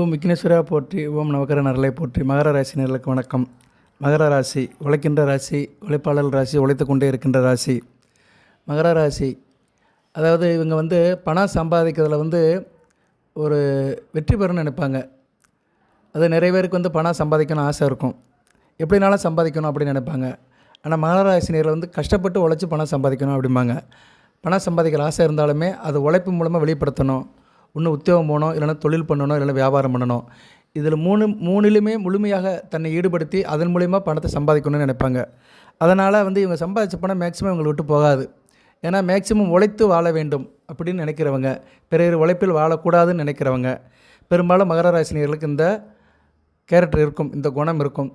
ஓம் விக்னேஸ்வரா போற்றி ஓம் நவகர நரலை போற்றி. மகர ராசி நேர்களுக்கு வணக்கம். மகர ராசி உழைக்கின்ற ராசி உழைப்பாளர் ராசி உழைத்து கொண்டே இருக்கின்ற ராசி. மகர ராசி அதாவது இவங்க வந்து பணம் சம்பாதிக்கிறதுல வந்து ஒரு வெற்றி பெறணும்னு நினைப்பாங்க. அது நிறைய பேருக்கு வந்து பணம் சம்பாதிக்கணும் ஆசை இருக்கும். எப்படினாலும் சம்பாதிக்கணும் அப்படின்னு நினைப்பாங்க. ஆனால் மகர ராசினியர்கள் வந்து கஷ்டப்பட்டு உழைச்சி பணம் சம்பாதிக்கணும் அப்படிம்பாங்க. பணம் சம்பாதிக்கிற ஆசை இருந்தாலுமே அது உழைப்பு மூலமாக வெளிப்படுத்தணும். இன்னும் உத்தியோகம் போகணும் இல்லைன்னா தொழில் பண்ணணும் இல்லைன்னா வியாபாரம் பண்ணணும். இதில் மூணு மூணிலுமே முழுமையாக தன்னை ஈடுபடுத்தி அதன் மூலிமா பணத்தை சம்பாதிக்கணும்னு நினைப்பாங்க. அதனால் வந்து இவங்க சம்பாதிச்ச பணம் மேக்ஸிமம் இவங்களை விட்டு போகாது. ஏன்னா மேக்ஸிமம் உழைத்து வாழ வேண்டும் அப்படின்னு நினைக்கிறவங்க பிறர் உழைப்பில் வாழக்கூடாதுன்னு நினைக்கிறவங்க பெரும்பாலும் மகரராசினியர்களுக்கு இந்த கேரக்டர் இருக்கும் இந்த குணம் இருக்கும்.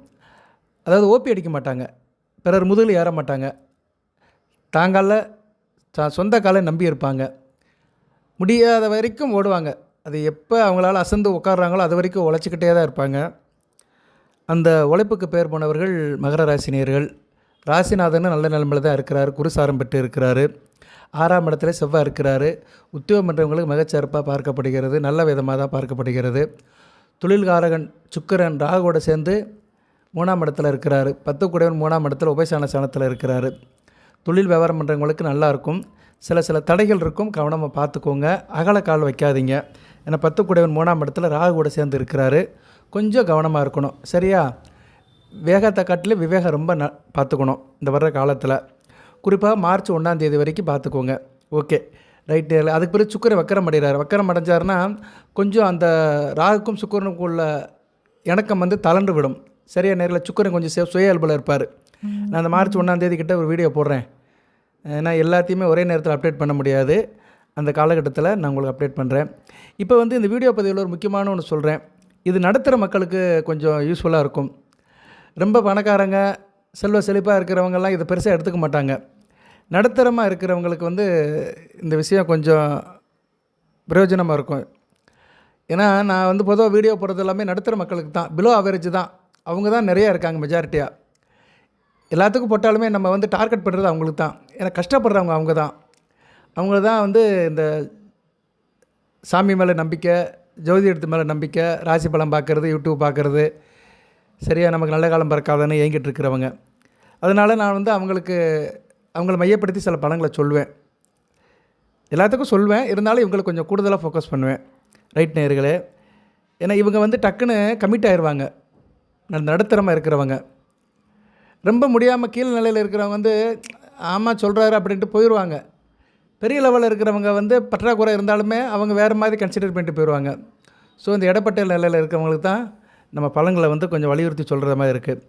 அதாவது ஓப்பி அடிக்க மாட்டாங்க. பிறர் முதுகில் ஏற மாட்டாங்க. தாங்கால சொந்த காலை நம்பி இருப்பாங்க. முடியாத வரைக்கும் ஓடுவாங்க. அது எப்போ அவங்களால அசந்து உட்காடுறாங்களோ அது வரைக்கும் உழைச்சிக்கிட்டே தான் இருப்பாங்க. அந்த உழைப்புக்கு பேர் போனவர்கள் மகர ராசினியர்கள். ராசிநாதன் நல்ல நிலைமையில் தான் இருக்கிறார். குருசாரம் பெற்று இருக்கிறாரு. ஆறாம் இடத்துல செவ்வாய் இருக்கிறாரு. உத்தியோகம் பண்ணுறவங்களுக்கு மிகச்சிறப்பாக பார்க்கப்படுகிறது. நல்ல விதமாக தான் பார்க்கப்படுகிறது. தொழில்காரகன் சுக்கரன் ராகுவோட சேர்ந்து மூணாம் இடத்துல இருக்கிறாரு. பத்து கூடவன் மூணாம் இடத்துல உபயசான ஸ்தானத்தில் இருக்கிறாரு. தொழில் வியாபாரம் பண்ணுறவங்களுக்கு நல்லாயிருக்கும் சில சில தடைகள் இருக்கும். கவனமாக பார்த்துக்கோங்க. அகல கால் வைக்காதீங்க. ஏன்னா பத்து கூடவன் மூணாம் இடத்துல ராகு கூட சேர்ந்து இருக்கிறாரு. கொஞ்சம் கவனமாக இருக்கணும். சரியா? வேகத்தை காட்டிலும் விவேகம் ரொம்ப ந பார்த்துக்கணும். இந்த வர்ற காலத்தில். குறிப்பாக மார்ச் ஒன்றாம் தேதி வரைக்கும் பார்த்துக்கோங்க. ஓகே. ரைட்டு அதுக்கு பிறகு சுக்கரை வக்கரம் அடைகிறார். வக்கரம் அடைஞ்சாருன்னா கொஞ்சம் அந்த ராகுக்கும் சுக்கரனுக்கும் உள்ள இணக்கம் வந்து தளர்ந்து விடும். சரியா? நேரில் சுக்கரன் கொஞ்சம் சே- சுய இயல்பில் இருப்பார். நான் அந்த மார்ச் ஒன்றாந்தேதி கிட்டே ஒரு வீடியோ போடுறேன். ஏன்னா எல்லாத்தையுமே ஒரே நேரத்தில் அப்டேட் பண்ண முடியாது. அந்த காலகட்டத்தில் நான் உங்களுக்கு அப்டேட் பண்ணுறேன் இப்போ வந்து இந்த வீடியோ பதிவில் ஒரு முக்கியமான ஒன்று சொல்கிறேன் இது நடுத்தர மக்களுக்கு கொஞ்சம் யூஸ்ஃபுல்லாக இருக்கும். ரொம்ப பணக்காரங்க செல்வ செழிப்பாக இருக்கிறவங்கெல்லாம் இதை பெருசாக எடுத்துக்க மாட்டாங்க. நடுத்தரமாக இருக்கிறவங்களுக்கு வந்து இந்த விஷயம் கொஞ்சம் பிரயோஜனமாக இருக்கும். ஏன்னா நான் வந்து பொதுவாக வீடியோ போடுறது எல்லாமே நடுத்தர மக்களுக்கு தான். பிலோ அவரேஜ் தான். அவங்க தான் நிறையா இருக்காங்க மெஜாரிட்டியாக எல்லாத்துக்கும் போட்டாலுமே நம்ம வந்து டார்கெட் பண்ணுறது அவங்களுக்கு தான். ஏன்னா கஷ்டப்படுறவங்க அவங்க தான். அவங்க தான் வந்து இந்த சாமி மேலே நம்பிக்கை ஜோதிடத்து மேலே நம்பிக்கை ராசி பலம் பார்க்குறது யூடியூப் பார்க்குறது சரியாக நமக்கு நல்ல காலம் பிறக்காதுன்னு ஏங்கிட்டு இருக்கிறவங்க. அதனால் நான் வந்து அவங்களுக்கு அவங்கள மையப்படுத்தி சில படங்களை சொல்லுவேன் எல்லாத்துக்கும் சொல்வேன். இருந்தாலும் இவங்களுக்கு கொஞ்சம் கூடுதலாக ஃபோக்கஸ் பண்ணுவேன். ரைட் நேர்களே ஏன்னா இவங்க வந்து டக்குன்னு கமிட் ஆயிடுவாங்க நடுத்தரமாக இருக்கிறவங்க. ரொம்ப முடியாமல் கீழ் நிலையில் இருக்கிறவங்க வந்து ஆமாம் சொல்கிறாரு அப்படின்ட்டு போயிடுவாங்க பெரிய லெவலில் இருக்கிறவங்க வந்து பற்றாக்குறை இருந்தாலுமே அவங்க வேறு மாதிரி கன்சிடர் பண்ணிட்டு போயிடுவாங்க ஸோ இந்த இடப்பட்ட நிலையில் இருக்கிறவங்களுக்கு தான் நம்ம பலன்களை வந்து கொஞ்சம் வலியுறுத்தி சொல்கிற மாதிரி இருக்குது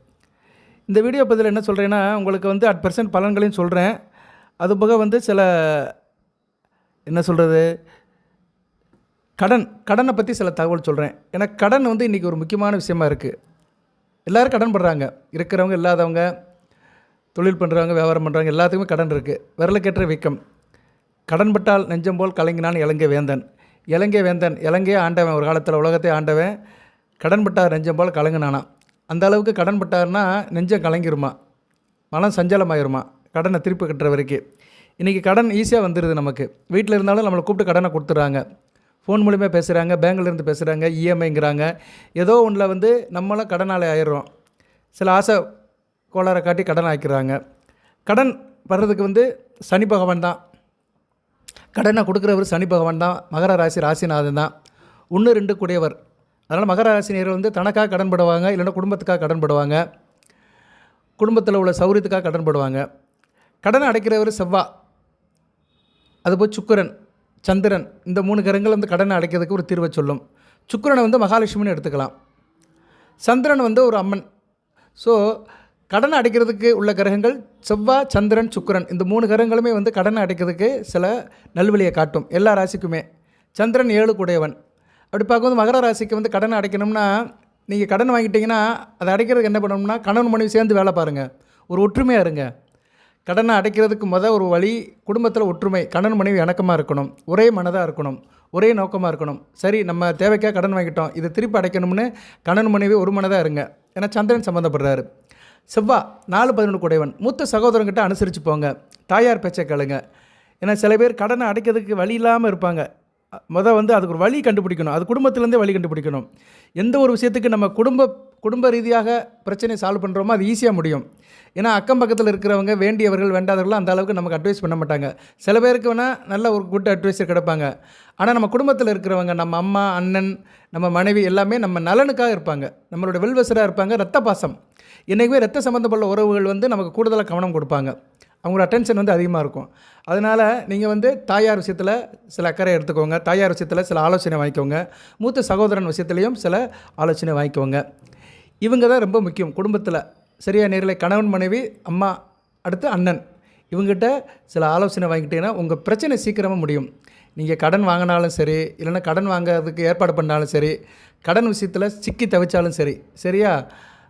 இந்த வீடியோ பதில் என்ன சொல்கிறேன்னா உங்களுக்கு வந்து அட் பர்சன்ட் பலன்களையும் சொல்கிறேன் அது போக வந்து சில என்ன சொல்கிறது கடன் கடனை பற்றி சில தகவல் சொல்கிறேன் ஏன்னா கடன் வந்து இன்றைக்கி ஒரு முக்கியமான விஷயமா இருக்குது எல்லோரும் கடன் படுறாங்க. இருக்கிறவங்க இல்லாதவங்க தொழில் பண்ணுறவங்க வியாபாரம் பண்ணுறவங்க எல்லாத்துக்குமே கடன் இருக்குது விரலுக்கேற்ற வீக்கம். கடன்பட்டால் நெஞ்சம் போல் கலங்கினான் இலங்கை வேந்தன். இலங்கை வேந்தன் இலங்கையே ஆண்டவன். ஒரு காலத்தில் உலகத்தை ஆண்டவன் கடன்பட்டார் நெஞ்சம் போல் கலங்கினானா? அந்த அளவுக்கு கடன்பட்டார்னா நெஞ்சம் கலங்கிருமா? மனம் சஞ்சலமாயிருமா? கடனை திருப்பி கட்டுற வரைக்கும் இன்றைக்கி கடன் ஈஸியாக வந்துடுது நமக்கு. வீட்டில் இருந்தாலும் நம்மளை கூப்பிட்டு கடனை கொடுத்துட்றாங்க. ஃபோன் மூலிமா பேசுகிறாங்க பேங்க்லேருந்து பேசுகிறாங்க இஎம்ஐங்கிறாங்க. ஏதோ ஒன்றில் வந்து நம்மளும் கடனாளி ஆயிடுறோம். சில ஆசை கோளாறை காட்டி கடன் ஆக்கிறாங்க கடன் வர்றதுக்கு வந்து சனி பகவான் தான். கடனை கொடுக்குறவர் சனி பகவான் தான். மகர ராசி ராசிநாதன் தான். ஒன்று ரெண்டு கூடியவர். அதனால் மகர ராசினியர்கள் வந்து தனக்காக கடன் படுவாங்க இல்லைன்னா குடும்பத்துக்காக கடன் படுவாங்க. குடும்பத்தில் உள்ள சௌரியத்துக்காக கடன் படுவாங்க. கடனை அடைக்கிறவர் செவ்வா. அதுபோல் சுக்கரன். சந்திரன் இந்த மூணு கிரகங்கள் வந்து கடனை அடைக்கிறதுக்கு ஒரு தீர்வை சொல்லும். சுக்கரனை வந்து மகாலட்சுமின்னு எடுத்துக்கலாம். சந்திரன் வந்து ஒரு அம்மன். ஸோ கடன் அடைக்கிறதுக்கு உள்ள கிரகங்கள் செவ்வாய் சந்திரன் சுக்கிரன் இந்த மூணு கிரகங்களுமே வந்து கடனை அடைக்கிறதுக்கு சில நல்வழியை காட்டும் எல்லா ராசிக்குமே. சந்திரன் ஏழு கூடையவன் அப்படி பார்க்கும்போது மகர ராசிக்கு வந்து கடன் அடைக்கணும்னா நீங்கள் கடன் வாங்கிட்டீங்கன்னா அதை அடைக்கிறதுக்கு என்ன பண்ணணும்னா கணவன் மனைவி சேர்ந்து வேலை பாருங்கள் ஒரு ஒற்றுமையாக இருங்க. கடனை அடைக்கிறதுக்கு மொதல் ஒரு வழி குடும்பத்தில் ஒற்றுமை கணவன் மனைவி இணக்கமாக இருக்கணும். ஒரே மனதாக இருக்கணும். ஒரே நோக்கமாக இருக்கணும். சரி நம்ம தேவைக்காக கடன் வாங்கிட்டோம். இதை திருப்பி அடைக்கணும்னு கணவன் மனைவி ஒரு மனதாக இருங்க. ஏன்னா சந்திரன் சம்மந்தப்படுறாரு செவ்வா நாலு பதினொன்று குடைவன். மூத்த சகோதரங்கிட்ட அனுசரித்து போங்க. தாயார் பேச்சை கேளுங்க. ஏன்னா சில பேர் கடனை அடைக்கிறதுக்கு வழி இல்லாமல் இருப்பாங்க. மொதல் வந்து அதுக்கு ஒரு வழி கண்டுபிடிக்கணும். அது குடும்பத்துலேருந்தே வழி கண்டுபிடிக்கணும். எந்த ஒரு விஷயத்துக்கு நம்ம குடும்ப குடும்ப ரீதியாக பிரச்சனையை சால்வ் பண்ணுறோமோ அது ஈஸியாக முடியும். ஏன்னா அக்கம் பக்கத்தில் இருக்கிறவங்க வேண்டியவர்கள் வேண்டாதவர்கள் அந்த அளவுக்கு நமக்கு அட்வைஸ் பண்ண மாட்டாங்க. சில பேருக்கு வேணால் நல்ல ஒரு குட் அட்வைஸர் கிடப்பாங்க. ஆனால் நம்ம குடும்பத்தில் இருக்கிறவங்க நம்ம அம்மா அண்ணன் நம்ம மனைவி எல்லாமே நம்ம நலனுக்காக இருப்பாங்க. நம்மளோட வெல்வசராக இருப்பாங்க. ரத்த பாசம். என்றைக்குமே ரத்த சம்மந்தப்பட்ட உறவுகள் வந்து நமக்கு கூடுதலாக கவனம் கொடுப்பாங்க. அவங்களோட அட்டென்ஷன் வந்து அதிகமாக இருக்கும். அதனால் நீங்கள் வந்து தாயார் விஷயத்தில் சில அக்கறை எடுத்துக்கோங்க. தாயார் விஷயத்தில் சில ஆலோசனை வாங்கிக்கோங்க. மூத்த சகோதரன் விஷயத்துலையும் சில ஆலோசனை வாங்கிக்கோங்க. இவங்க தான் ரொம்ப முக்கியம் குடும்பத்தில். சரியா நேரில் கணவன் மனைவி அம்மா அடுத்து அண்ணன். இவங்ககிட்ட சில ஆலோசனை வாங்கிட்டீங்கன்னா உங்கள் பிரச்சனை சீக்கிரமாக முடியும். நீங்கள் கடன் வாங்கினாலும் சரி இல்லைன்னா கடன் வாங்கிறதுக்கு ஏற்பாடு பண்ணாலும் சரி கடன் விஷயத்தில் சிக்கி தவிச்சாலும் சரி சரியா?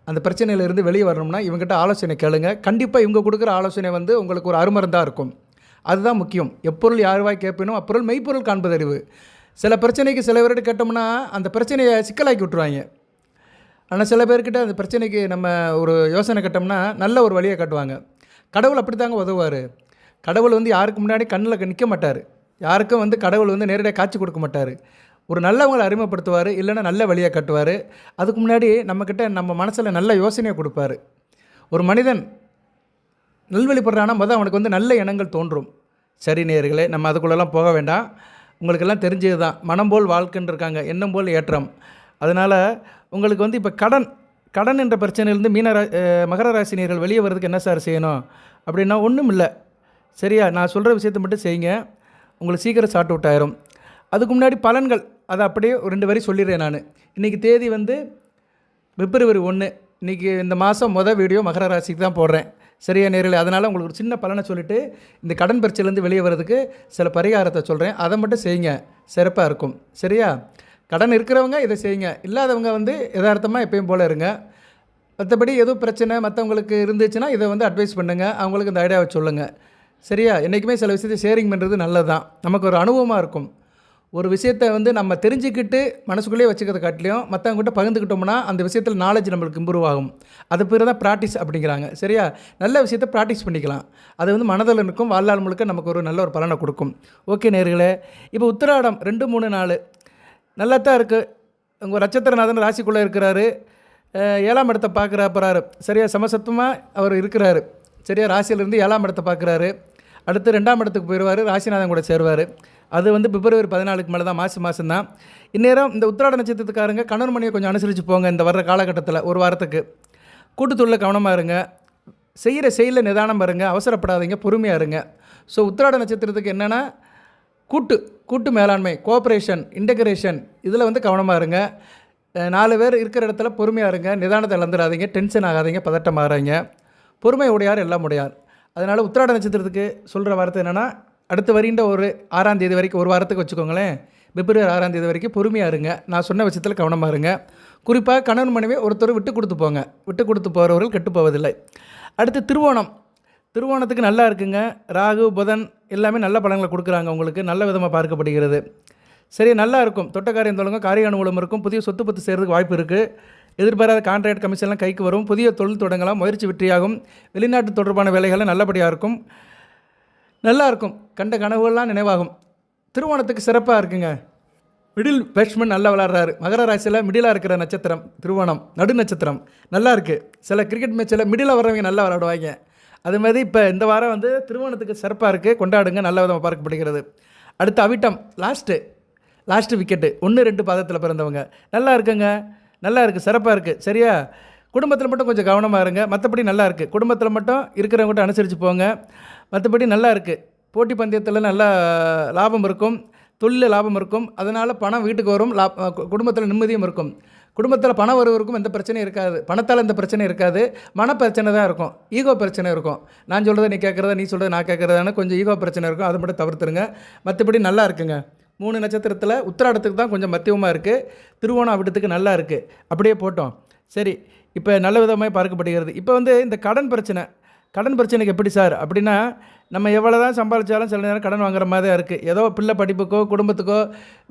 அந்த பிரச்சனையிலேருந்து வெளியே வரணும்னா இவங்ககிட்ட ஆலோசனை கேளுங்க. கண்டிப்பாக இவங்க கொடுக்குற ஆலோசனை வந்து உங்களுக்கு ஒரு அருமருந்தாக இருக்கும். அதுதான் முக்கியம். எப்பொருள் யாருவாய் கேட்பினோ அப்பொருள் மெய்ப்பொருள் காண்பதறிவு. சில பிரச்சனைக்கு சில பேர்கிட்ட கேட்டோம்னா அந்த பிரச்சனையை சிக்கலாக்கி விட்ருவாங்க ஆனால் சில பேர்கிட்ட அந்த பிரச்சனைக்கு நம்ம ஒரு யோசனை கட்டோம்னா நல்ல ஒரு வழியை காட்டுவாங்க. கடவுள் அப்படி தாங்க உதவுவார். கடவுள் வந்து யாருக்கு முன்னாடி கண்ணில் நிற்க மாட்டார். யாருக்கும் வந்து கடவுள் வந்து நேரடியாக காட்சி கொடுக்க மாட்டார். ஒரு நல்லவங்களை அறிமுகப்படுத்துவார் இல்லைன்னா நல்ல வழியாக காட்டுவார். அதுக்கு முன்னாடி நம்மக்கிட்ட நம்ம மனசில் நல்ல யோசனையை கொடுப்பாரு. ஒரு மனிதன் நல்வழிப்படுறானா மொதல் அவனுக்கு வந்து நல்ல எண்ணங்கள் தோன்றும். சரி நேர்களே நம்ம அதுக்குள்ளெல்லாம் போக வேண்டாம். உங்களுக்கெல்லாம் தெரிஞ்சது தான் மனம் போல் வாழ்க்கைன்னு இருக்காங்க எண்ணம் போல் ஏற்றம். அதனால் உங்களுக்கு வந்து இப்போ கடன் கடன் என்ற பிரச்சனையிலேருந்து மீனரா மகர ராசினியர்கள் வெளியே வர்றதுக்கு என்ன சார் செய்யணும்? அப்படின்னா ஒன்றும் இல்லை. சரியா? நான் சொல்கிற விஷயத்தை மட்டும் செய்யுங்க. உங்களுக்கு சீக்கிரம் சார்ட் அவுட் ஆயிரும். அதுக்கு முன்னாடி பலன்கள் அதை அப்படியே ஒரு ரெண்டு வரி சொல்லிடுறேன் நான். இன்றைக்கி தேதி வந்து பிப்ரவரி ஒன்று இன்றைக்கி இந்த மாதம் மொதல் வீடியோ மகர ராசிக்கு தான் போடுறேன். சரியா நேரில் அதனால் உங்களுக்கு ஒரு சின்ன பலனை சொல்லிவிட்டு இந்த கடன் பிரச்சனைலேருந்து வெளியே வர்றதுக்கு சில பரிகாரத்தை சொல்கிறேன் அதை மட்டும் செய்யுங்க. சிறப்பாக இருக்கும். சரியா? கடன் இருக்கிறவங்க இதை செய்யுங்க. இல்லாதவங்க வந்து யதார்த்தமாக எப்பயும் போல் இருங்க. மற்றபடி எதுவும் பிரச்சனை மற்றவங்களுக்கு இருந்துச்சுன்னா இதை வந்து அட்வைஸ் பண்ணுங்கள் அவங்களுக்கு இந்த ஐடியாவை சொல்லுங்கள் சரியா? என்றைக்குமே சில விஷயத்தை ஷேரிங் பண்ணுறது நல்லது தான் நமக்கு ஒரு அனுபவமாக இருக்கும். ஒரு விஷயத்தை வந்து நம்ம தெரிஞ்சுக்கிட்டு மனசுக்குள்ளேயே வச்சுக்கிறத காட்டிலையும் மற்றவங்ககிட்ட பகிர்ந்துக்கிட்டோம்னா அந்த விஷயத்தில் நாலேஜ் நம்மளுக்கு இம்ப்ரூவ் ஆகும். அது பேர் தான் ப்ராக்டிஸ் அப்படிங்கிறாங்க. சரியா? நல்ல விஷயத்தை ப்ராக்டிஸ் பண்ணிக்கலாம். அது வந்து மனதில் இருக்கும் வாழ்நாள் முழுக்க நமக்கு ஒரு நல்ல ஒரு பலனை கொடுக்கும். ஓகே நேர்களே இப்போ உத்திராடம் ரெண்டு மூணு நாலு. நல்லா தான் இருக்குது உங்கள் நட்சத்திரநாதன் ராசிக்குள்ளே இருக்கிறாரு. ஏழாம் இடத்தை பார்க்குற போகிறாரு சமசத்துவமாக அவர் இருக்கிறாரு. சரியா ராசியிலேருந்து ஏழாம் இடத்தை பார்க்குறாரு. அடுத்து ரெண்டாம் இடத்துக்கு போயிடுவார் ராசிநாதன் கூட சேருவார். அது வந்து பிப்ரவரி பதினாலுக்கு மேலே தான் மாசி மாதம் தான் இந்நேரம் இந்த உத்திராட நட்சத்திரத்துக்காரங்க கணவன் மணியை கொஞ்சம் அனுசரித்து போங்க இந்த வர்ற காலகட்டத்தில் ஒரு வாரத்துக்கு. கூட்டுத்தொழில் கவனமாக இருங்க. செய்கிற செயலில் நிதானம் பாருங்க அவசரப்படாதீங்க பொறுமையாக இருங்க. ஸோ உத்திராட நட்சத்திரத்துக்கு என்னென்னா கூட்டு கூட்டு மேலாண்மை கோஆப்ரேஷன் இன்டகிரேஷன் இதில் வந்து கவனமாக இருங்க. நாலு பேர் இருக்கிற இடத்துல பொறுமையாக இருங்க. நிதானத்தை இழந்துடாதீங்க. டென்ஷன் ஆகாதீங்க. பதட்டம் ஆகாதீங்க பொறுமை உடையார் எல்லாம் உடையார் அதனால் உத்திராட நட்சத்திரத்துக்கு சொல்கிற வார்த்தை என்னென்னா அடுத்து வருகின்ற ஒரு ஆறாம் தேதி வரைக்கும் ஒரு வாரத்துக்கு வச்சுக்கோங்களேன். பிப்ரவரி ஆறாம் தேதி வரைக்கும் பொறுமையாக இருங்க. நான் சொன்ன விஷயத்தில் கவனமாக இருங்க. குறிப்பாக கணவன் மனைவி ஒருத்தர் விட்டு கொடுத்து போங்க. விட்டு கொடுத்து போகிறவர்கள் கெட்டு போவதில்லை. அடுத்து திருவோணம். திருவோணத்துக்கு நல்லா இருக்குங்க. ராகு புதன் எல்லாமே நல்ல பலன்களை கொடுக்குறாங்க உங்களுக்கு. நல்ல விதமாக பார்க்கப்படுகிறது. சரி நல்லா இருக்கும். தொட்டக்காரியம் தொழுங்க காரிய அனுகூலம் இருக்கும். புதிய சொத்து பத்து செய்கிறதுக்கு வாய்ப்பு இருக்குது எதிர்பாராத கான்ட்ராக்ட் கமிஷன்லாம் கைக்கு வரும். புதிய தொழில் தொடங்கலாம். முயற்சி வெற்றியாகும். வெளிநாட்டு தொடர்பான வேலைகள்லாம் நல்லபடியாக இருக்கும். நல்லா இருக்கும். கண்ட கனவுகள்லாம் நினைவாகும். திருவோணத்துக்கு சிறப்பாக இருக்குங்க. மிடில் பேட்ஸ்மேன் நல்லா விளாட்றாரு மகர ராசியில் மிடிலாக இருக்கிற நட்சத்திரம். திருவோணம் நடு நட்சத்திரம் நல்லா இருக்குது சில கிரிக்கெட் மேட்ச்சில் மிடில் வர்றவங்க நல்லா விளாடுவாங்க அது மாதிரி இப்போ இந்த வாரம் வந்து திருமணத்துக்கு சிறப்பாக இருக்குது கொண்டாடுங்க. நல்ல விதமாக பார்க்கப்படுகிறது அடுத்து அவிட்டம். லாஸ்ட்டு லாஸ்ட்டு விக்கெட்டு ஒன்று ரெண்டு பாதத்தில் பிறந்தவங்க. நல்லா இருக்குங்க. நல்லா இருக்குது சிறப்பாக இருக்குது சரியா? குடும்பத்தில் மட்டும் கொஞ்சம் கவனமாக இருங்க. மற்றபடி நல்லா இருக்குது குடும்பத்தில் மட்டும் இருக்கிறவங்ககிட்ட அனுசரித்து போங்க. மற்றபடி நல்லா இருக்குது போட்டி பந்தயத்தில் நல்லா லாபம் இருக்கும். தொழிலில் லாபம் இருக்கும். அதனால் பணம் வீட்டுக்கு வரும். லா குடும்பத்தில் நிம்மதியும் இருக்கும். குடும்பத்தில் பணம் வருவருக்கும் எந்த பிரச்சனையும் இருக்காது. பணத்தால் எந்த பிரச்சனையும் இருக்காது. மனப்பிரச்சனை தான் இருக்கும். ஈகோ பிரச்சனை இருக்கும். நான் சொல்கிறத நீ கேட்குறத நீ சொல்கிறத நான் கேட்குறதான கொஞ்சம் ஈகோ பிரச்சனை இருக்கும். அதை மட்டும் தவிர்த்துருங்க. மற்றபடி நல்லா இருக்குங்க. மூணு நட்சத்திரத்தில் உத்திராடத்துக்கு தான் கொஞ்சம் மத்தியமாக இருக்குது திருவோணம் அவிட்டத்துக்கு நல்லா இருக்குது அப்படியே போட்டோம். சரி இப்போ நல்ல விதமாக பார்க்கப்படுகிறது. இப்போ வந்து இந்த கடன் பிரச்சனை. கடன் பிரச்சனைக்கு எப்படி சார்? அப்படின்னா நம்ம எவ்வளோ தான் சம்பாதிச்சாலும் சில நேரம் கடன் வாங்குற மாதிரி தான் இருக்குது ஏதோ பிள்ளை படிப்புக்கோ குடும்பத்துக்கோ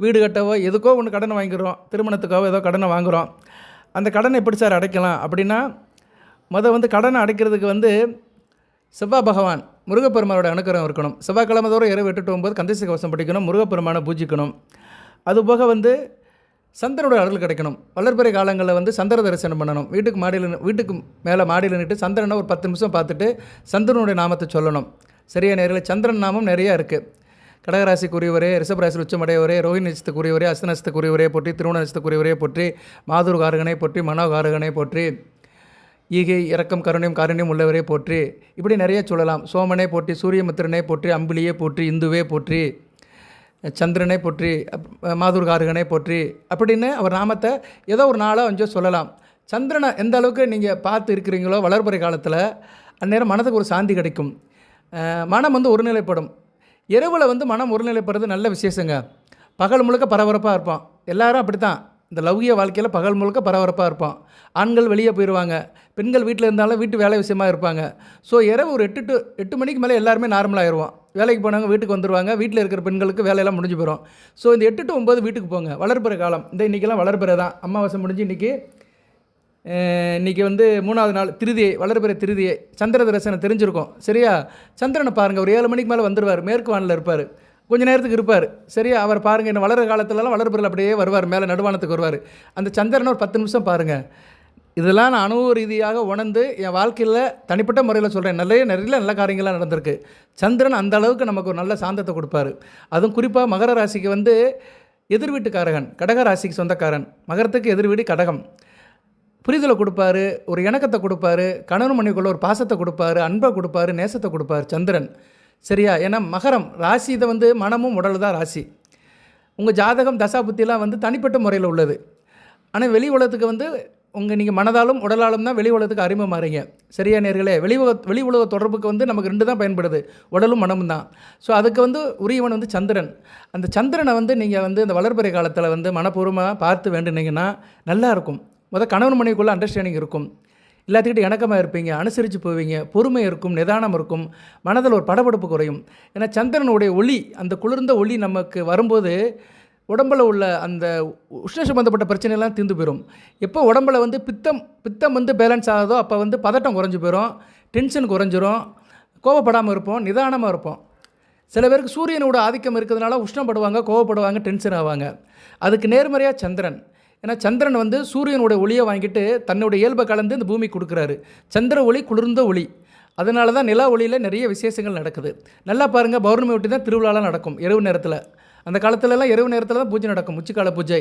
வீடு கட்டவோ எதுக்கோ ஒன்று கடன் வாங்கிக்கிறோம். திருமணத்துக்கோ ஏதோ கடனை வாங்குகிறோம் அந்த கடனை எப்படி சார் அடைக்கலாம்? அப்படின்னா மொதல் வந்து கடனை அடைக்கிறதுக்கு வந்து செவ்வாய் பகவான் முருகப்பெருமானோட அனுக்கிரகம் இருக்கணும். செவ்வாய்க்கிழமை தோறும் இரவு எட்டு ஒன்பது கந்தசி கவசம் படிக்கணும் முருகப்பெருமானை பூஜிக்கணும். அதுபோக வந்து சந்திரனோட அருள் கிடைக்கணும். வளர்பிறை காலங்களில் வந்து சந்திர தரிசனம் பண்ணணும். வீட்டுக்கு மாடியில் வீட்டுக்கு மேலே மாடியில் நின்று சந்திரனை ஒரு பத்து நிமிஷம் பார்த்துட்டு சந்திரனுடைய நாமத்தை சொல்லணும். சரியா நேரில் சந்திரன் நாமம் நிறையா இருக்குது கடகராசிக்குரியவரே ரிஷபராசி உச்சமடையவரே ரோஹிணி நட்சத்திரக்குரியவரே அஸ்த நட்சத்திரக்குரியவரே போற்றி திருவண நட்சத்திரக்குரியவரே போற்றி மாதுர் காரகனை போற்றி மனோகாரகனை போற்றி ஈகை இரக்கம் கருணையும் காரணியம் உள்ளவரே போற்றி. இப்படி நிறைய சொல்லலாம். சோமனை போற்றி சூரியமித்திரனை போற்றி அம்பிலியே போற்றி இந்துவே போற்றி சந்திரனை போற்றி அப்- காரகனை போற்றி அப்படின்னு அவர் நாமத்தை ஏதோ ஒரு நாளாக கொஞ்சம் சொல்லலாம். சந்திரனை எந்த அளவுக்கு நீங்கள் பார்த்து இருக்கிறீங்களோ வளர்பறை காலத்தில் அந்நேரம் மனதுக்கு ஒரு சாந்தி கிடைக்கும். மனம் வந்து ஒருநிலைப்படும். இரவில் வந்து மனம் ஒருநிலைப்படுறது நல்ல விசேஷங்க. பகல் முழுக்க பரபரப்பாக இருப்போம் எல்லாரும் அப்படி தான் இந்த லௌகிய வாழ்க்கையில் பகல் முழுக்க பரபரப்பாக இருப்போம் ஆண்கள் வெளியே போயிடுவாங்க பெண்கள் வீட்டில் இருந்தாலும் வீட்டு வேலை விஷயமா இருப்பாங்க. ஸோ இரவு ஒரு எட்டு டு எட்டு மணிக்கு மேலே எல்லாருமே நார்மலாகிடுவோம் வேலைக்கு போனவங்க வீட்டுக்கு வந்துடுவாங்க வீட்டில் இருக்கிற பெண்களுக்கு வேலையெல்லாம் முடிஞ்சு போயிடும் ஸோ இந்த எட்டு டு ஒம்பது வீட்டுக்கு போங்க. வளர்ப்புற காலம். இந்த இன்றைக்கெல்லாம் வளர்ப்புற தான். அமாவாசை முடிஞ்சு இன்றைக்கி இன்றைக்கி வந்து மூணாவது நாள் திருதியை வளர்பிற திருதியை சந்திர தரிசனம் தெரிஞ்சிருக்கும். சரியா? சந்திரனை பாருங்கள் ஒரு ஏழு மணிக்கு மேலே வந்துடுவார் மேற்கு வானில் இருப்பார். கொஞ்ச நேரத்துக்கு இருப்பார். சரியா? அவர் பாருங்கள் இன்னும் வளர காலத்துலலாம் வளர்பிறையில் அப்படியே வருவார் மேலே நடுவானத்துக்கு வருவார். அந்த சந்திரனை ஒரு பத்து நிமிஷம் பாருங்கள் இதெல்லாம் நான் அனுபவ ரீதியாக உணர்ந்து என் வாழ்க்கையில் தனிப்பட்ட முறையில் சொல்கிறேன் நிறைய நிறைய நல்ல காரியங்கள்லாம் நடந்திருக்கு. சந்திரன் அந்த அளவுக்கு நமக்கு ஒரு நல்ல சாந்தத்தை கொடுப்பாரு. அதுவும் குறிப்பாக மகர ராசிக்கு வந்து எதிர் வீட்டுக்காரகன் கடக ராசிக்கு சொந்தக்காரன். மகரத்துக்கு எதிர் வீடு கடகம். புரிதலை கொடுப்பாரு ஒரு இணக்கத்தை கொடுப்பாரு கணவன் மனைவிக்குள்ள ஒரு பாசத்தை கொடுப்பாரு அன்பை கொடுப்பாரு நேசத்தை கொடுப்பாரு சந்திரன். சரியா? ஏன்னா மகரம் ராசி இதை வந்து மனமும் உடல் தான் ராசி. உங்கள் ஜாதகம் தசா புத்திலாம் வந்து தனிப்பட்ட முறையில் உள்ளது. ஆனால் வெளி உலகத்துக்கு வந்து உங்கள் நீங்கள் மனதாலும் உடலாலும் தான் வெளி உலகத்துக்கு அறிமுகமாறீங்க சரியா நேர்களே? வெளி உலக வெளி உலக தொடர்புக்கு வந்து நமக்கு ரெண்டு தான் பயன்படுது. உடலும் மனமும் தான். ஸோ அதுக்கு வந்து உரியவன் வந்து சந்திரன். அந்த சந்திரனை வந்து நீங்கள் வந்து இந்த வளர்பிறை காலத்தில் வந்து மனப்பூர்வமாக பார்த்து வேண்டுனீங்கன்னா நல்லாயிருக்கும் மொதல் கணவன் மனைவிக்குள்ளே அண்டர்ஸ்டாண்டிங் இருக்கும். எல்லாத்துக்கிட்ட இணக்கமாக இருப்பீங்க அனுசரித்து போவீங்க பொறுமை இருக்கும் நிதானம் இருக்கும் மனதில் ஒரு படபடப்பு குறையும். ஏன்னா சந்திரனுடைய ஒளி அந்த குளிர்ந்த ஒளி நமக்கு வரும்போது உடம்பில் உள்ள அந்த உஷ்ண சம்பந்தப்பட்ட பிரச்சனைலாம் தீர்ந்து போயிடும் எப்போ உடம்புல வந்து பித்தம் பித்தம் வந்து பேலன்ஸ் ஆகுதோ அப்போ வந்து பதட்டம் குறைஞ்சி போயிடும் டென்ஷன் குறைஞ்சிரும் கோவப்படாமல் இருப்போம் நிதானமாக இருப்போம். சில பேருக்கு சூரியனோட ஆதிக்கம் இருக்கிறதுனால உஷ்ணப்படுவாங்க கோவப்படுவாங்க டென்ஷன் ஆவாங்க. அதுக்கு நேர்மறையாக சந்திரன். ஏன்னா சந்திரன் வந்து சூரியனோட ஒளியை வாங்கிட்டு தன்னோட இயல்பை கலந்து இந்த பூமி கொடுக்குறாரு. சந்திர ஒளி குளிர்ந்த ஒளி. அதனால தான் நிலா ஒளியில் நிறைய விசேஷங்கள் நடக்குது. நல்லா பாருங்கள் பௌர்ணமி ஒட்டி தான் திருவிழாலாம் நடக்கும் இரவு நேரத்தில். அந்த காலத்துலலாம் இரவு நேரத்தில் தான் பூஜை நடக்கும். உச்சிக்கால பூஜை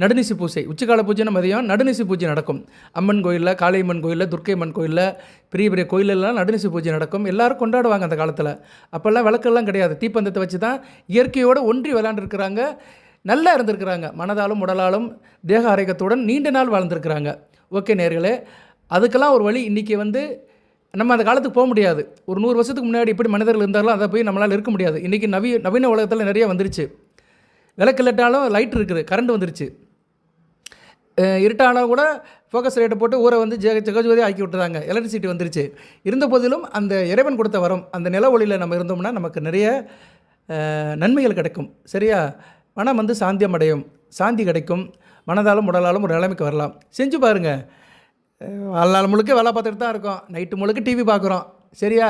நடுநிசி பூஜை. உச்சிக்கால பூஜைன்னு மதியம் நடுநிசி பூஜை நடக்கும். அம்மன் கோயிலில் காளியம்மன் கோயிலில் துர்க்கை அம்மன் கோயிலில் பெரிய பெரிய கோயிலெல்லாம் நடுநிசி பூஜை நடக்கும். எல்லோரும் கொண்டாடுவாங்க அந்த காலத்தில். அப்போல்லாம் விளக்கெல்லாம் கிடையாது. தீப்பந்தத்தை வச்சு தான் இயற்கையோடு ஒன்றி விளாண்டுருக்குறாங்க நல்லா இருந்திருக்கிறாங்க. மனதாலும் உடலாலும் தேக ஆரோக்கியத்துடன் நீண்ட நாள் வாழ்ந்திருக்கிறாங்க. ஓகே நேர்களே அதுக்கெல்லாம் ஒரு வழி இன்றைக்கி வந்து நம்ம அந்த காலத்துக்கு போக முடியாது. ஒரு நூறு வருஷத்துக்கு முன்னாடி எப்படி மனிதர்கள் இருந்தாலும் அதை போய் நம்மளால் இருக்க முடியாது. இன்றைக்கி நவீ நவீன உலகத்தில் நிறைய வந்துருச்சு. விளக்கு இல்லாட்டாலும் லைட் இருக்குது கரண்ட் வந்துருச்சு. இருட்டானால் கூட ஃபோக்கஸ் ரேட்டை போட்டு ஊரை வந்து ஜெக ஜெகஜோதியாக ஆக்கி விட்டுறாங்க. எலக்ட்ரிசிட்டி வந்துருச்சு. இருந்த போதிலும் அந்த இறைவன் கொடுத்த வரம் அந்த நில ஒளியில் நம்ம இருந்தோம்னா நமக்கு நிறைய நன்மைகள் கிடைக்கும். சரியா? மனம் வந்து சாந்தியம் அடையும். சாந்தி கிடைக்கும். மனதாலும் உடலாலும் ஒரு நிலைமைக்கு வரலாம். செஞ்சு பாருங்கள் வாழ்நாள் முழுக்க வேலை பார்த்துட்டு தான் இருக்கோம். நைட்டு முழுக்க டிவி பார்க்குறோம். சரியா?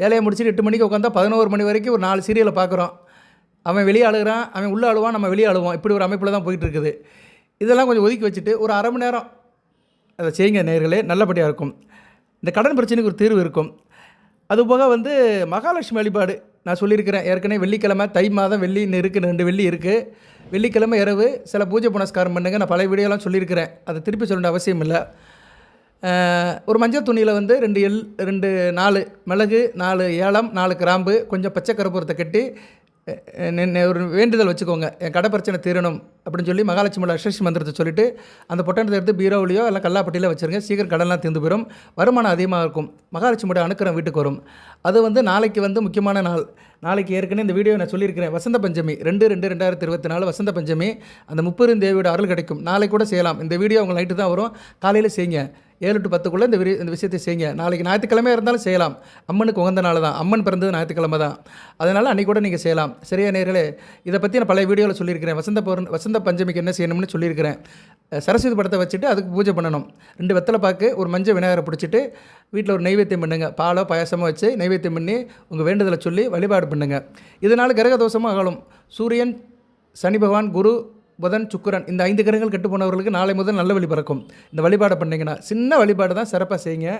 வேலையை முடிச்சுட்டு எட்டு மணிக்கு உட்காந்தா பதினோரு மணி வரைக்கும் ஒரு நாலு சீரியலை பார்க்குறோம். அவன் வெளியே அழுகிறான் அவன் உள்ளே அழுவான் நம்ம வெளியே அழுவோம். இப்படி ஒரு அமைப்பில் தான் போயிட்டு இருக்குது. இதெல்லாம் கொஞ்சம் ஒதுக்கி வச்சுட்டு ஒரு அரை மணி நேரம் அதை செய்யுங்க நேர்களே நல்லபடியாக இருக்கும். இந்த கடன் பிரச்சனைக்கு ஒரு தீர்வு இருக்கும். அதுபோக வந்து மகாலட்சுமி வழிபாடு. நான் சொல்லியிருக்கிறேன் ஏற்கனவே வெள்ளிக்கிழமை தை மாதம் வெள்ளின்னு இருக்குது ரெண்டு வெள்ளி இருக்குது வெள்ளிக்கிழமை இரவு சில பூஜை புனஸ்காரம் பண்ணுங்கள் நான் பழைய வீடியோலாம் சொல்லியிருக்கிறேன். அதை திருப்பி சொல்ல அவசியம் இல்லை. ஒரு மஞ்சள் துணியில் வந்து ரெண்டு எல் ரெண்டு நாலு மிளகு நாலு ஏலம் நாலு கிராம்பு கொஞ்சம் பச்சை கருப்பூரத்தை கட்டி ஒரு வேண்டுதல் வச்சுக்கோங்க. என் கடை பிரச்சனை தீரணும் அப்படின்னு சொல்லி மகாலட்சுமியோட அஷ்டசி மந்திரத்தை சொல்லிட்டு அந்த பொட்டணத்தை எடுத்து பீரோவிலையோ இல்லை கல்லாப்பட்டியில வச்சுருங்க. சீக்கிரம் கடன்லாம் தீர்ந்து போயிடும் வருமானம் அதிகமாக இருக்கும். மகாலட்சுமியோட அனுக்கிறம் வீட்டுக்கு வரும். அது வந்து நாளைக்கு வந்து முக்கியமான நாள். நாளைக்கு ஏற்கனவே இந்த வீடியோ நான் சொல்லியிருக்கிறேன். வசந்த பஞ்சமி ரெண்டு ரெண்டு ரெண்டாயிரத்தி இருபத்தி நாலு வசந்த பஞ்சமி அந்த முப்பெரும் தேவியோட அருள் கிடைக்கும். நாளைக்கு கூட செய்யலாம். இந்த வீடியோ உங்கள் நைட்டு தான் வரும். காலையில் செய்யுங்க. ஏழு டு பத்துக்குள்ளே இந்த வி இந்த விஷயத்தை செய்யுங்க. நாளைக்கு ஞாயிற்றுக்கிழமையாக இருந்தாலும் செய்யலாம். அம்மனுக்கு உகந்த நாள் தான். அம்மன் பிறந்தது ஞாயிற்றுக்கிழமை தான். அதனால் அன்றைக்கி கூட நீங்கள் செய்யலாம். சரியா நேர்களே இதை பற்றி நான் பழைய வீடியோவில் சொல்லியிருக்கிறேன். வசந்த பௌர்ண வசந்த பஞ்சமிக்கு என்ன செய்யணும்னு சொல்லியிருக்கிறேன். சரஸ்வதி படத்தை வச்சுட்டு அதுக்கு பூஜை பண்ணணும். ரெண்டு வெத்தலை பாக்கு ஒரு மஞ்சள் விநாயகரை பிடிச்சிட்டு வீட்டில் ஒரு நைவேத்தியம் பண்ணுங்கள் பாலோ பாயாசமோ வச்சு நைவேத்தியம் பண்ணி உங்கள் வேண்டுதலை சொல்லி வழிபாடு பண்ணுங்கள் இதனால் கிரக தோஷமும் ஆகலும் சூரியன் சனி பகவான் குரு புதன் சுக்கரன் இந்த ஐந்து கிரகங்கள் கெட்டு போனவர்களுக்கு நாளை முதல் நல்ல வழி பிறக்கும். இந்த வழிபாடை பண்ணிங்கன்னா சின்ன வழிபாடு தான் சிறப்பாக செய்யுங்க.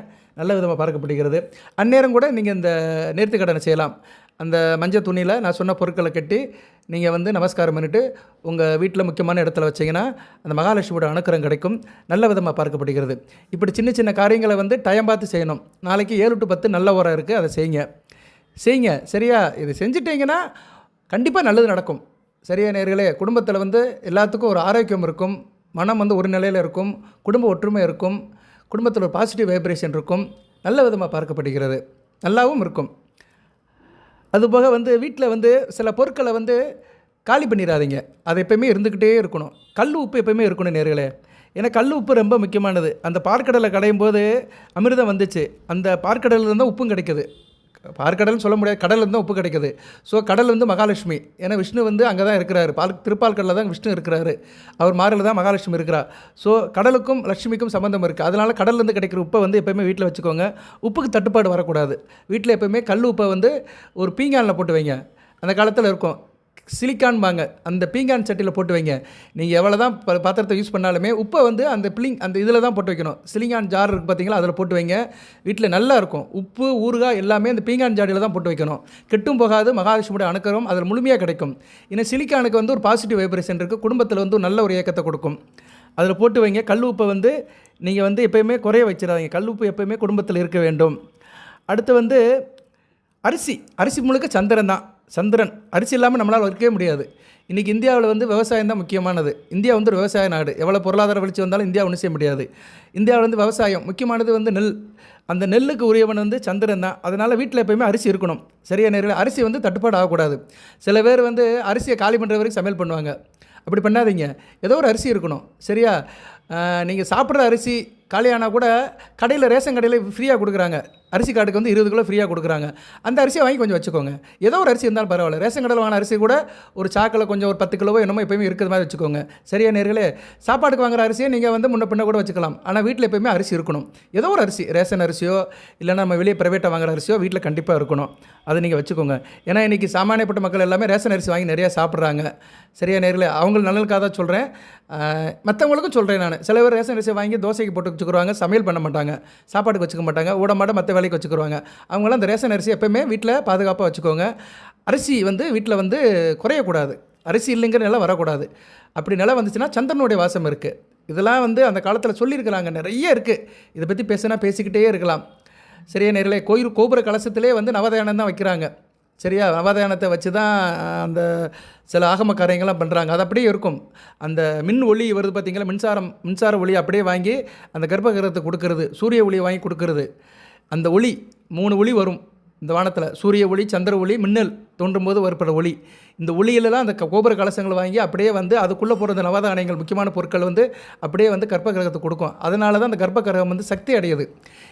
நல்ல விதமாக பார்க்கப்படுகிறது. அந்நேரம் கூட நீங்கள் இந்த நேர்த்தி கடனை செய்யலாம். அந்த மஞ்சள் துணியில் நான் சொன்ன பொருட்களை கட்டி நீங்கள் வந்து நமஸ்காரம் பண்ணிவிட்டு உங்கள் வீட்டில் முக்கியமான இடத்துல வச்சீங்கன்னா அந்த மகாலட்சுமியோட அனுக்கிரம் கிடைக்கும். நல்ல விதமாக பார்க்கப்படுகிறது. இப்படி சின்ன சின்ன காரியங்களை வந்து டைம் பார்த்து செய்யணும். நாளைக்கு ஏழு டு பத்து நல்ல உரம் இருக்குது அதை செய்யுங்க. செய்யுங்க. சரியா? இது செஞ்சிட்டிங்கன்னா கண்டிப்பாக நல்லது நடக்கும். சரியா நேர்களே குடும்பத்தில் வந்து எல்லாத்துக்கும் ஒரு ஆரோக்கியம் இருக்கும் மனம் வந்து ஒரு நிலையில் இருக்கும் குடும்ப ஒற்றுமை இருக்கும் குடும்பத்தில் ஒரு பாசிட்டிவ் வைப்ரேஷன் இருக்கும் நல்ல விதமாக பார்க்கப்படுகிறது நல்லாவும் இருக்கும். அதுபோக வந்து வீட்டில் வந்து சில பொருட்களை வந்து காலி பண்ணிடாதீங்க அது எப்பயுமே இருந்துக்கிட்டே இருக்கணும். கல் உப்பு எப்பயுமே இருக்கணும் நேர்களே. ஏன்னா கல் உப்பு ரொம்ப முக்கியமானது. அந்த பார்க்கடலை கடையும் போது அமிர்தம் வந்துச்சு. அந்த பார்க்கடலில் இருந்தால் உப்பும் கிடைக்குது. பார்க்கடல்னு சொல்ல முடியாது. கடல் தான் உப்பு கிடைக்குது. ஸோ கடல் வந்து மகாலட்சுமி. ஏன்னா விஷ்ணு வந்து அங்கே தான் இருக்கிறாரு. பால் திருப்பால்கடலில் தான் விஷ்ணு இருக்கிறாரு. அவர் மாரில் தான் மகாலட்சுமி இருக்கிறா. ஸோ கடலுக்கும் லட்சுமிக்கும் சம்மந்தம் இருக்குது அதனால் கடல்லேருந்து கிடைக்கிற உப்பை வந்து எப்போயுமே வீட்டில் வச்சுக்கோங்க. உப்புக்கு தட்டுப்பாடு வரக்கூடாது. வீட்டில் எப்போயுமே கல் உப்பை வந்து ஒரு பீங்கானில் போட்டு வைங்க. அந்த காலத்தில் இருக்கும். சிலிக்கான்பாங்க. அந்த பீங்கான் சட்டியில் போட்டு வைங்க. நீங்கள் எவ்வளோ தான் ப- பாத்திரத்தை யூஸ் பண்ணாலுமே உப்பை வந்து அந்த பிளிங் அந்த இதில் தான் போட்டு வைக்கணும். சிலிங்கான் ஜார் இருக்குது பார்த்தீங்களா அதில் போட்டு வைங்க. வீட்டில் நல்லா இருக்கும். உப்பு ஊறுகாய் எல்லாமே அந்த பீங்கான் ஜாடியில் தான் போட்டு வைக்கணும். கெட்டும் போகாது மகாலட்சுமியோட அணுக்கரம் அதில் முழுமையாக கிடைக்கும். ஏன்னா சிலிக்கானுக்கு வந்து ஒரு பாசிட்டிவ் வைப்ரேஷன் இருக்குது குடும்பத்தில் வந்து நல்ல ஒரு இயக்கத்தை கொடுக்கும். அதில் போட்டு வைங்க. கல் உப்பை வந்து நீங்கள் வந்து எப்போயுமே குறைய வச்சிடாதீங்க. கல் உப்பு எப்போயுமே குடும்பத்தில் இருக்க வேண்டும். அடுத்து வந்து அரிசி. அரிசி முழுக்க சந்திரன் தான். சந்திரன். அரிசி இல்லாமல் நம்மளால் இருக்கவே முடியாது. இன்றைக்கி இந்தியாவில் வந்து விவசாயம் தான் முக்கியமானது. இந்தியா வந்து ஒரு விவசாய நாடு. எவ்வளோ பொருளாதார வளர்ச்சி வந்தாலும் இந்தியா ஒன்றும் செய்ய முடியாது. இந்தியாவில் வந்து விவசாயம் முக்கியமானது வந்து நெல். அந்த நெல்லுக்கு உரியவன் வந்து சந்திரன் தான். அதனால் வீட்டில் எப்போயுமே அரிசி இருக்கணும். சரியாக நேரில் அரிசி வந்து தட்டுப்பாடு ஆகக்கூடாது. சில பேர் வந்து அரிசியை காலி பண்ணுற வரைக்கும் சமையல் பண்ணுவாங்க. அப்படி பண்ணாதீங்க. ஏதோ ஒரு அரிசி இருக்கணும். சரியா? நீங்கள் சாப்பிட்ற அரிசி காலியானா கூட கடையில் ரேஷன் கடையில் ஃப்ரீயாக கொடுக்குறாங்க. அரிசி கார்டுக்கு வந்து இருபது கிலோ ஃப்ரீயாக கொடுக்குறாங்க. அந்த அரிசியை வாங்கி கொஞ்சம் வச்சுக்கோங்க. ஏதோ ஒரு அரிசி இருந்தாலும் பரவாயில்ல. ரேஷன் கடையில் வாங்கின அரிசி கூட ஒரு சாக்கில் கொஞ்சம் ஒரு பத்து கிலோவோ என்னமோ எப்பயுமே இருக்கிற மாதிரி வச்சுக்கோங்க. சரியா நேர்களே? சாப்பாடுக்கு வாங்குற அரிசியை நீங்கள் வந்து முன்ன பின்ன கூட வச்சுக்கலாம். ஆனால் வீட்டில் எப்பயுமே அரிசி இருக்கணும். ஏதோ ஒரு அரிசி ரேஷன் அரிசியோ இல்லைன்னா நம்ம வெளியே ப்ரைவேட்டாக வாங்குற அரிசியோ வீட்டில் கண்டிப்பாக இருக்கணும். அதை நீங்கள் வச்சுக்கோங்க. ஏன்னா இன்றைக்கி சாமானியப்பட்ட மக்கள் எல்லாமே ரேஷன் அரிசி வாங்கி நிறையா சாப்பிட்றாங்க. சரியா நேர்களே? அவங்களுக்கு நல்லதுக்காக தான் சொல்கிறேன் மற்றவங்களுக்கும் சொல்கிறேன் நான். சில பேர் ரேஷன் அரிசி வாங்கி தோசைக்கு போட்டு வச்சுக்கிருவாங்க சமையல் பண்ண மாட்டாங்க சாப்பாட்டுக்கு வச்சுக்க மாட்டாங்க ஊடமாட மற்ற வேலைக்கு வச்சுக்கிருவாங்க. அவங்களாம் அந்த ரேஷன் அரிசி எப்போயுமே வீட்டில் பாதுகாப்பாக வச்சுக்கோங்க. அரிசி வந்து வீட்டில் வந்து குறையக்கூடாது. அரிசி இல்லைங்கிற நிலை வரக்கூடாது. அப்படி நிலை வந்துச்சுன்னா சந்திரனுடைய வாசம் இருக்குது இதெல்லாம் வந்து அந்த காலத்தில் சொல்லியிருக்கிறாங்க. நிறைய இருக்குது இதை பற்றி பேசுனா பேசிக்கிட்டே இருக்கலாம். சரியா நேரில் கோயில் கோபுர கலசத்திலே வந்து நவதானம் தான் வைக்கிறாங்க. சரியா? நவதானத்தை வச்சு தான் அந்த சில ஆகம காரியங்கள்லாம் பண்ணுறாங்க அது அப்படியே இருக்கும். அந்த மின் ஒளி வருது பார்த்திங்களா மின்சாரம் மின்சார ஒளி அப்படியே வாங்கி அந்த கர்ப்பகிரகத்தை கொடுக்கறது சூரிய ஒளியை வாங்கி கொடுக்கறது. அந்த ஒளி மூணு ஒளி வரும். இந்த வானத்தில் சூரிய ஒளி சந்திர ஒளி மின்னல் தோன்றும் போது வருப்படுற ஒளி. இந்த ஒளியிலலாம் அந்த க- கோபுர கலசங்கள் வாங்கி அப்படியே வந்து அதுக்குள்ளே போகிற அந்த ஆணையங்கள் முக்கியமான பொருட்கள் வந்து அப்படியே வந்து கர்ப்ப கிரகத்தை கொடுக்கும். அதனால தான் அந்த கர்ப்ப கிரகம் வந்து சக்தி அடையுது.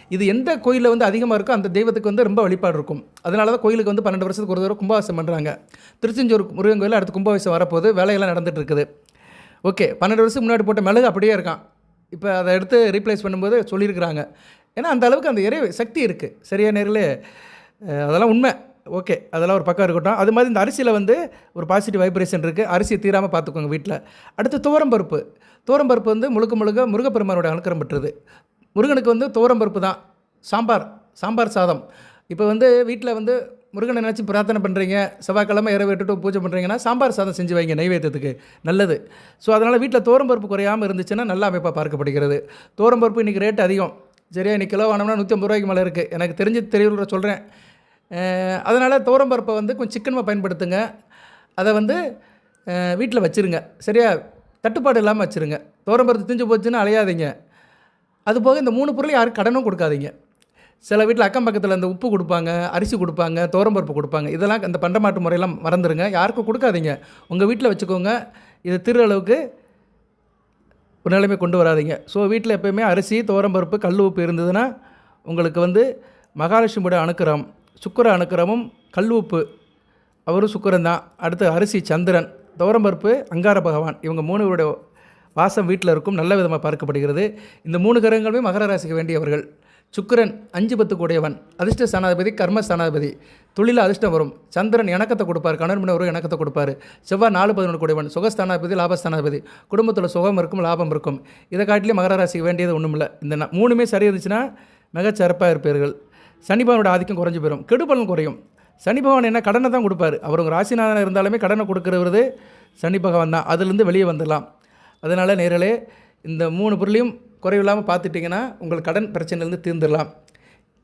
இது எந்த கோயிலில் வந்து அதிகமாக இருக்கோ அந்த தெய்வத்துக்கு வந்து ரொம்ப வழிபாடு இருக்கும். அதனால தான் கோயிலுக்கு வந்து பன்னெண்டு வருஷத்துக்கு ஒரு தடவை கும்பாபிஷேகம் பண்ணுறாங்க திருச்செஞ்சூர் முருகன் கோயில் அடுத்து கும்பாபிஷேகம் வரப்போது வேலையெல்லாம் நடந்துட்டு இருக்குது. ஓகே பன்னெண்டு வருஷத்துக்கு முன்னாடி போட்ட மிளகு அப்படியே இருக்கான். இப்போ அதை எடுத்து ரீப்ளேஸ் பண்ணும்போது சொல்லியிருக்கிறாங்க. ஏன்னா அந்த அளவுக்கு அந்த இறை சக்தி இருக்குது சரியா நேரில் அதெல்லாம் உண்மை. ஓகே. அதெல்லாம் ஒரு பக்கம் இருக்கட்டும். அது மாதிரி இந்த அரிசியில் வந்து ஒரு பாசிட்டிவ் வைப்ரேஷன் இருக்குது அரிசி தீராமல் பார்த்துக்கோங்க வீட்டில் அடுத்து துவரம்பருப்பு துவரம்பருப்பு வந்து முழுக்க முழுக்க முருகப்பெருமானோட அனுக்கிரம் பெற்றது. முருகனுக்கு வந்து துவரம்பருப்பு தான். சாம்பார். சாம்பார் சாதம். இப்போ வந்து வீட்டில் வந்து முருகனை நினச்சி பிரார்த்தனை பண்ணுறீங்க செவ்வாய்க்கிழமை இரவு விட்டுட்டு பூஜை பண்ணுறீங்கன்னா சாம்பார் சாதம் செஞ்சு வைங்க. நைவேத்தியத்துக்கு. நல்லது. ஸோ அதனால் வீட்டில் தோரம்பருப்பு குறையாமல் இருந்துச்சுன்னா நல்ல அமைப்பாக பார்க்கப்படுகிறது. தோரம்பருப்பு இன்றைக்கி ரேட் அதிகம். சரியா? இன்றைக்கி கிலோ வாங்கினோம்னா நூற்றி ஐம்பது ரூபாய்க்கு மேலே இருக்குது எனக்கு தெரிஞ்சு தெரியுற சொல்கிறேன் அதனால் தோரம்பருப்பை வந்து கொஞ்சம் சிக்கனமாக பயன்படுத்துங்க. அதை வந்து வீட்டில் வச்சுருங்க. சரியா? தட்டுப்பாடு இல்லாமல் வச்சுருங்க. தோரம்பருப்பு திஞ்சு போச்சுன்னா அலையாதீங்க. அதுபோக இந்த மூணு பொருள் யாரும் கடனும் கொடுக்காதீங்க. சில வீட்டில் அக்கம் பக்கத்தில் இந்த உப்பு கொடுப்பாங்க அரிசி கொடுப்பாங்க தோரம்பருப்பு கொடுப்பாங்க. இதெல்லாம் இந்த பண்டமாட்டு முறையெல்லாம் மறந்துடுங்க யாருக்கும் கொடுக்காதீங்க. உங்கள் வீட்டில் வச்சுக்கோங்க. இது திரு அளவுக்கு ஒரு நிலைமை கொண்டு வராதீங்க. ஸோ வீட்டில் எப்போயுமே அரிசி துவரம்பருப்பு கல் உப்பு இருந்ததுன்னா உங்களுக்கு வந்து மகாலட்சுமியோட அனுக்கிறம் சுக்கர அனுக்கிரமம் கல் உப்பு. அவரும் சுக்கரன் தான். அடுத்து அரிசி சந்திரன். துவரம்பருப்பு அங்கார பகவான். இவங்க மூணுவருடைய வாசம் வீட்டில் இருக்கும். நல்ல விதமாக பார்க்கப்படுகிறது. இந்த மூணு கிரகங்களுமே மகர ராசிக்கு வேண்டியவர்கள். சுக்கிரன் அஞ்சு பத்து கூடியவன். அதிர்ஷ்ட சனாதிபதி கர்ம சனாதிபதி தொழில் அதிர்ஷ்டம் வரும். சந்திரன் இணக்கத்தை கொடுப்பார். கணவன் மனைவி இணக்கத்தை கொடுப்பார். செவ்வாய் நாலு பதினொன்று கூடியவன். சுகஸ்தானாதிபதி லாபஸ்தானாதிபதி. குடும்பத்தில் சுகம் இருக்கும் லாபம் இருக்கும். இதை காட்டிலே மகர ராசிக்கு வேண்டியது ஒன்றும் இல்லை இந்த மூணுமே சரி இருந்துச்சுன்னா மிகச்சிறப்பாக இருப்பீர்கள். சனி பகவானோட ஆதிக்கம் குறைஞ்சு போயிடும் கெடுபலன் குறையும். சனி பகவான் என்ன கடனை தான் கொடுப்பார். அவர் உங்கள் ராசிநாதன் இருந்தாலுமே கடனை கொடுக்குறவர் சனி பகவான் தான். அதுலேருந்து வெளியே வந்துடலாம். அதனால் நேரலே இந்த மூணு பொருளையும் குறைவில்லாமல் பார்த்துட்டிங்கன்னா உங்கள் கடன் பிரச்சனையிலேருந்து தீர்ந்துடலாம்.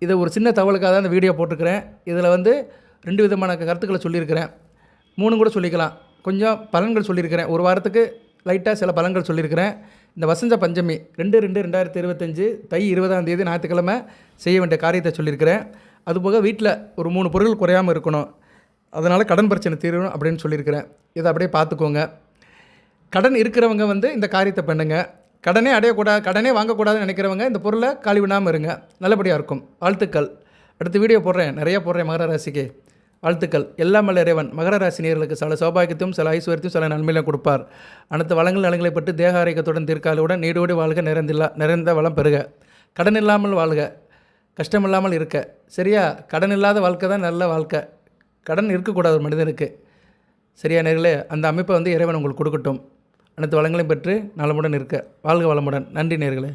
இதை ஒரு சின்ன தகவலுக்காக தான் இந்த வீடியோ போட்டிருக்கிறேன். இதில் வந்து ரெண்டு விதமான கருத்துக்களை சொல்லியிருக்கிறேன். மூணு கூட சொல்லிக்கலாம். கொஞ்சம் பலன்கள் சொல்லியிருக்கிறேன். ஒரு வாரத்துக்கு லைட்டாக சில பலன்கள் சொல்லியிருக்கிறேன். இந்த வசந்த பஞ்சமி ரெண்டு ரெண்டு ரெண்டாயிரத்தி இருபத்தஞ்சு தை இருபதாம் தேதி ஞாயிற்றுக்கிழமை செய்ய வேண்டிய காரியத்தை சொல்லியிருக்கிறேன். அதுபோக வீட்டில் ஒரு மூணு பொருள் குறையாமல் இருக்கணும். அதனால் கடன் பிரச்சனை தீரணும் அப்படின்னு சொல்லியிருக்கிறேன். இதை அப்படியே பார்த்துக்கோங்க. கடன் இருக்கிறவங்க வந்து இந்த காரியத்தை பண்ணுங்க. கடனே அடையக்கூடாது கடனே வாங்கக்கூடாதுன்னு நினைக்கிறவங்க இந்த பொருளை காலி விடாமல் இருங்க. நல்லபடியாக இருக்கும். வாழ்த்துக்கள். அடுத்த வீடியோ போடுறேன். நிறைய போடுறேன் மகர ராசிக்கு. வாழ்த்துக்கள். எல்லாம் வல்ல இறைவன். மகர ராசினியர்களுக்கு சில சௌபாகியத்தையும் சில ஐஸ்வர்யத்தையும் சில நன்மையிலும் கொடுப்பார். அனைத்து வளங்கள் நலங்களை பெற்று தேக ஆரோக்கியத்துடன் தீர்க்காலுடன் நீடோடி வாழ்க நிறைந்தில்லா நிறைந்த வளம் பெறுக. கடன் இல்லாமல் வாழ்க. கஷ்டமில்லாமல் இருக்க. சரியா? கடன் இல்லாத வாழ்க்கை தான் நல்ல வாழ்க்கை. கடன் இருக்கக்கூடாது ஒரு மனிதனுக்கு. சரியா நேர்களே அந்த அமைப்பை வந்து இறைவன் உங்களுக்கு கொடுக்கட்டும். அனைத்து வளங்களையும் பெற்று நலமுடன் இருக்க. வாழ்க வளமுடன். நன்றி நேர்களே